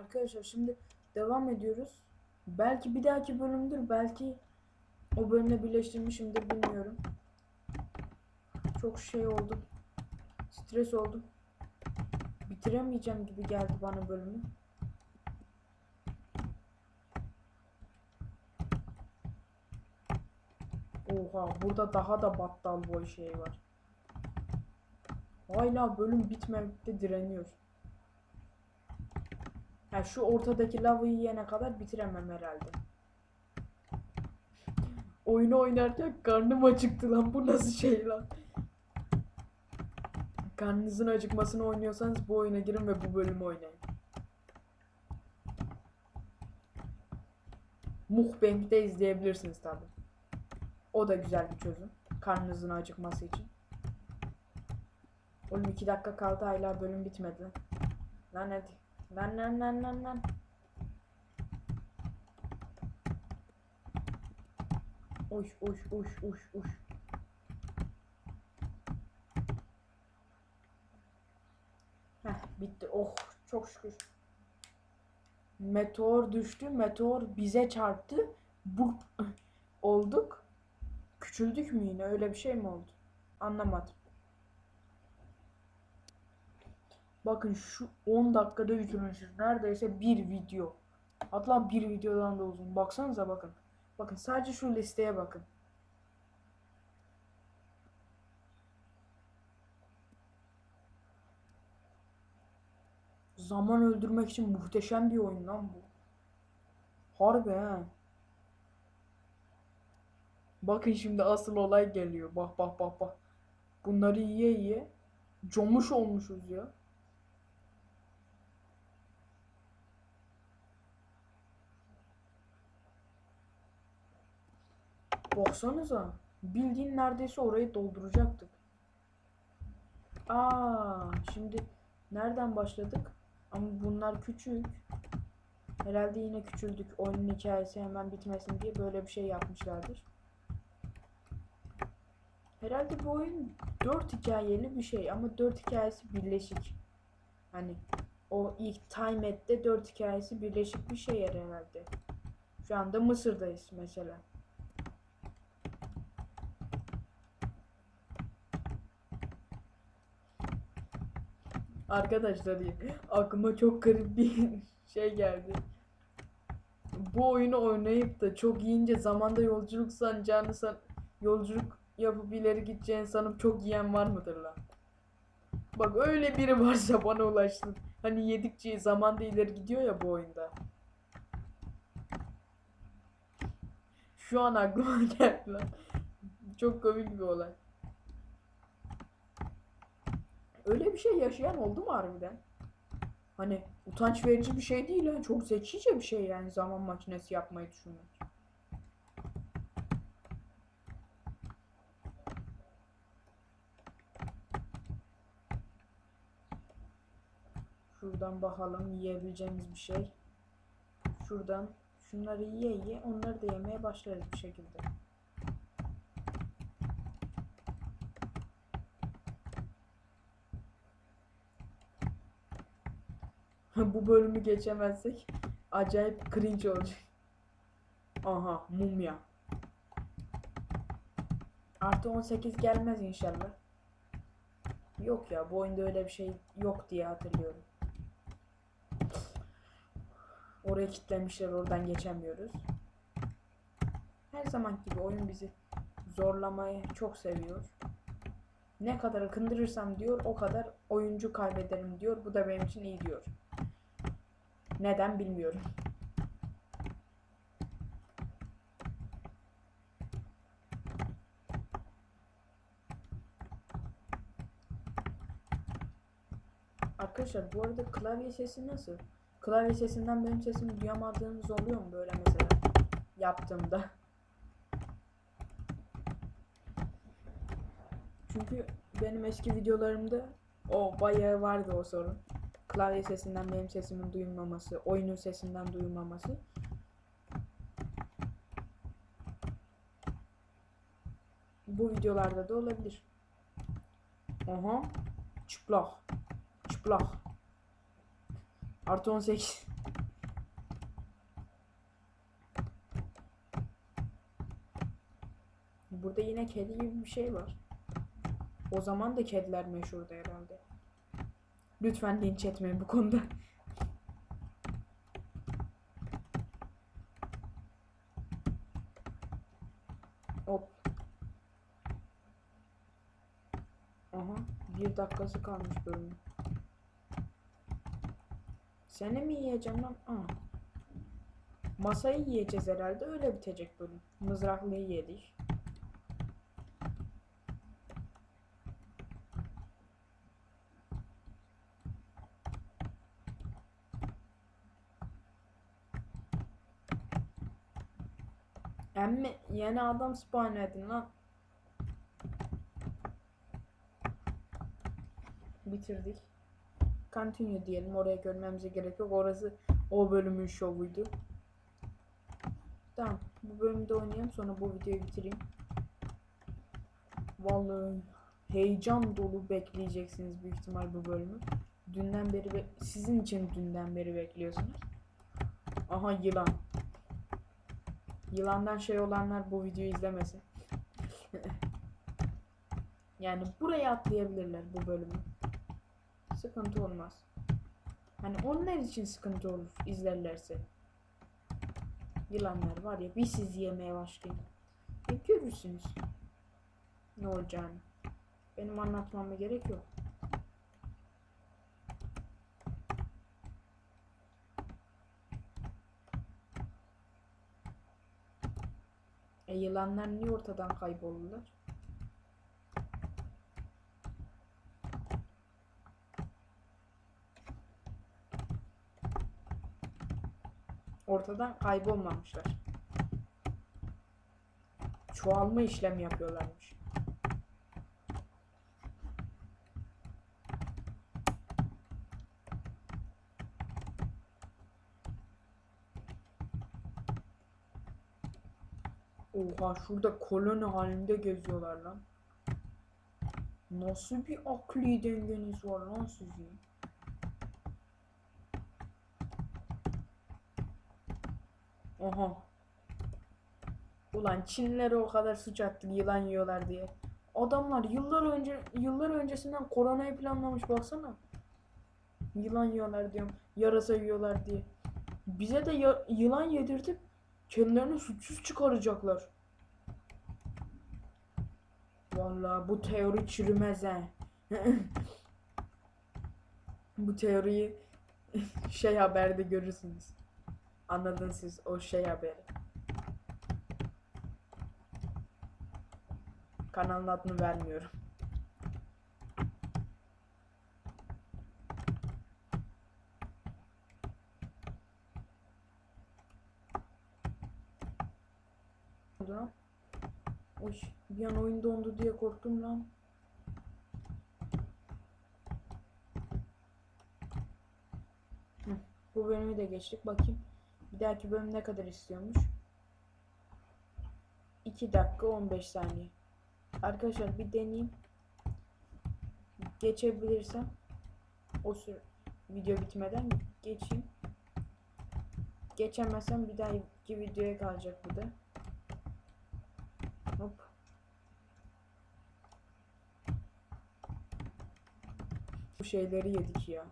Arkadaşlar şimdi devam ediyoruz. Belki bir dahaki bölümdür. Belki o bölümle birleştirmişimdir bilmiyorum. Çok şey oldu. Stres oldum. Bitiremeyeceğim gibi geldi bana bölümü. Oha burada daha da battal boy şey var. Hala bölüm bitmemekte direniyor. Ha şu ortadaki lavı yiyene kadar bitiremem herhalde. Oyunu oynarken karnım acıktı lan. Bu nasıl şey lan? Karnınızın acıkmasını oynuyorsanız bu oyuna girin ve bu bölümü oynayın. Mukbang'de izleyebilirsiniz tabi. O da güzel bir çözüm. Karnınızın acıkması için. Oğlum 2 dakika kaldı hala bölüm bitmedi. Lan hadi. Lan lan lan lan lan. Oş oş oş oş oş. Heh bitti. Oh çok şükür. Meteor düştü. Meteor bize çarptı. Bu olduk. Küçüldük mü yine? Öyle bir şey mi oldu? Anlamadım. Bakın şu 10 dakikada bitirmişiz. Neredeyse bir video. Hatta bir videodan da uzun. Baksanıza bakın. Bakın sadece şu listeye bakın. Zaman öldürmek için muhteşem bir oyun lan bu. Harbi he. Bakın şimdi asıl olay geliyor. Bak bak bak bak. Bunları yiye yiye comuş olmuşuz ya. Baksanıza. Bildiğin neredeyse orayı dolduracaktık. Aa, şimdi nereden başladık? Ama bunlar küçük. Herhalde yine küçüldük. Oyunun hikayesi hemen bitmesin diye böyle bir şey yapmışlardır. Herhalde bu oyun 4 hikayeli bir şey ama 4 hikayesi birleşik. Hani o ilk Time At'te 4 hikayesi birleşik bir şey herhalde. Şu anda Mısır'dayız mesela. Arkadaşlar aklıma çok garip bir şey geldi. Bu oyunu oynayıp da çok yiyince zamanda yolculuk sanacağını san yolculuk yapıp ileri gideceğini sanıp çok yiyen var mıdır lan? Bak öyle biri varsa bana ulaşsın. Hani yedikçe zamanda ileri gidiyor ya bu oyunda. Şu an aklıma geldi lan. Çok komik bir olay. Öyle bir şey yaşayan oldu mu harbiden? Hani utanç verici bir şey değil ha. Çok zekice bir şey yani zaman makinesi yapmayı düşünmek. Şuradan bakalım yiyebileceğimiz bir şey. Şuradan şunları yiye yiye onları da yemeye başlarız bir şekilde. Bu bölümü geçemezsek acayip cringe olacak. Aha mumya. Artı 18 gelmez inşallah. Yok ya bu oyunda öyle bir şey yok diye hatırlıyorum. Oraya kilitlemişler oradan geçemiyoruz. Her zaman gibi oyun bizi zorlamayı çok seviyor. Ne kadar akındırırsam diyor o kadar oyuncu kaybederim diyor. Bu da benim için iyi diyor. Neden bilmiyorum. Arkadaşlar bu arada klavye sesi nasıl? Klavye sesinden benim sesimi duyamadığınız oluyor mu böyle mesela yaptığımda? Çünkü benim eski videolarımda o bayağı vardı o sorun. Klavye sesinden benim sesimin duyulmaması, oyunun sesinden duyulmaması. Bu videolarda da olabilir. Aha. Çıplak. Çıplak. Artı 18. Burada yine kedi gibi bir şey var. O zaman da kediler meşhurdu herhalde. Lütfen linç etmeyin bu konuda. Hop. Aha. Bir dakikası kalmış bölümün. Seni mi yiyeceğim lan? Aa. Masayı yiyeceğiz herhalde. Öyle bitecek bölüm. Mızraklıyı yedik. Emmi yeni adam spawn edin lan. Bitirdik. Continue diyelim. Oraya görmemize gerek yok. Orası o bölümün şovuydu. Tamam. Bu bölümde oynayayım. Sonra bu videoyu bitireyim. Vallahi heyecan dolu bekleyeceksiniz büyük ihtimal bu bölümü. Dünden beri be- sizin için dünden beri bekliyorsunuz. Aha yılan. Yılandan şey olanlar bu videoyu izlemesin. yani buraya atlayabilirler bu bölümü. Sıkıntı olmaz. Hani onlar için sıkıntı olur izlerlerse. Yılanlar var ya bir siz yemeye başlayın. E, görürsünüz. Ne olacağını. Benim anlatmama gerek yok. E yılanlar niye ortadan kayboldular? Ortadan kaybolmamışlar. Çoğalma işlemi yapıyorlarmış. Oha şurada koloni halinde geziyorlar lan. Nasıl bir akli dengeniz var lan sizin? Oha. Ulan Çinlilere o kadar suç attık yılan yiyorlar diye. Adamlar yıllar önce yıllar öncesinden koronayı planlamış baksana. Yılan yiyorlar diyorum. Yarasa yiyorlar diye. Bize de yılan yedirtip kendilerini suçsuz çıkaracaklar. Vallahi bu teori çürümez he. bu teoriyi şey haberde görürsünüz. Anladınız siz o şey haberi. Kanalın adını vermiyorum. oldu lan? Oy, bir oyun dondu diye korktum lan. Bu bölümü de geçtik. Bakayım. Bir dahaki bölüm ne kadar istiyormuş? 2 dakika 15 saniye. Arkadaşlar bir deneyeyim. Geçebilirsem o süre video bitmeden geçeyim. Geçemezsem bir dahaki videoya kalacak bu da. Hop. Bu şeyleri yedik ya.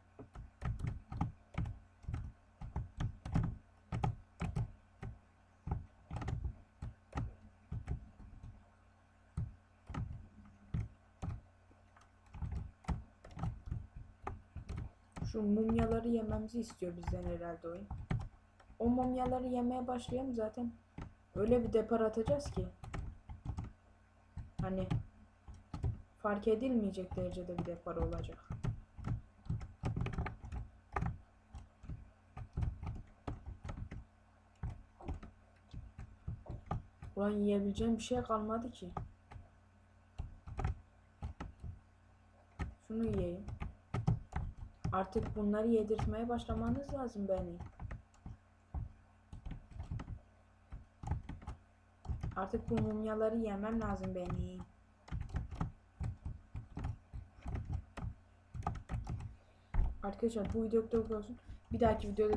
Şu mumyaları yememizi istiyor bizden herhalde oyun. O mumyaları yemeye başlayalım zaten. Öyle bir depar atacağız ki. Hani fark edilmeyecek derecede bir depar olacak. Ulan yiyebileceğim bir şey kalmadı ki. Şunu yiyeyim. Artık bunları yedirtmeye başlamanız lazım beni. Artık bu mumyaları yemem lazım benim. Arkadaşlar bu video kadar olsun. Bir dahaki videoda görüşürüz.